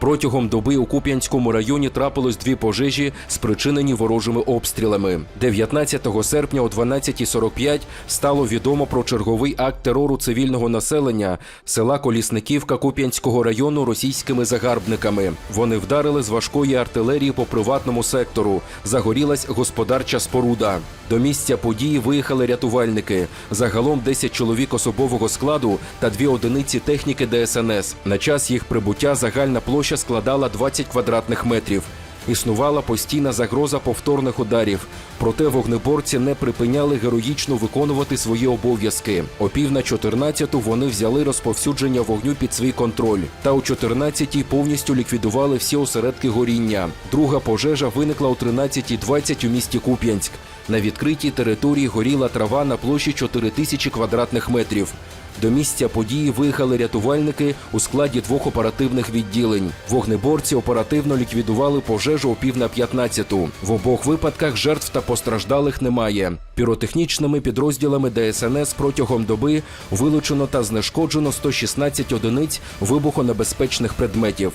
Протягом доби у Куп'янському районі трапилось дві пожежі, спричинені ворожими обстрілами. 19 серпня о 12.45 стало відомо про черговий акт терору цивільного населення села Колісниківка Куп'янського району російськими загарбниками. Вони вдарили з важкої артилерії по приватному сектору. Загорілась господарча споруда. До місця події виїхали рятувальники. Загалом 10 чоловік особового складу та дві одиниці техніки ДСНС. На час їх прибуття загальна площа складала 20 квадратних метрів. Існувала постійна загроза повторних ударів. Проте вогнеборці не припиняли героїчно виконувати свої обов'язки. О пів на 14-ту вони взяли розповсюдження вогню під свій контроль. Та о 14-й повністю ліквідували всі осередки горіння. Друга пожежа виникла о 13.20 у місті Куп'янськ. На відкритій території горіла трава на площі 4 тисячі квадратних метрів. До місця події виїхали рятувальники у складі двох оперативних відділень. Вогнеборці оперативно ліквідували пожежу о пів на 15-ту. В обох випадках жертв та постраждалих немає. Піротехнічними підрозділами ДСНС протягом доби вилучено та знешкоджено 116 одиниць вибухонебезпечних предметів.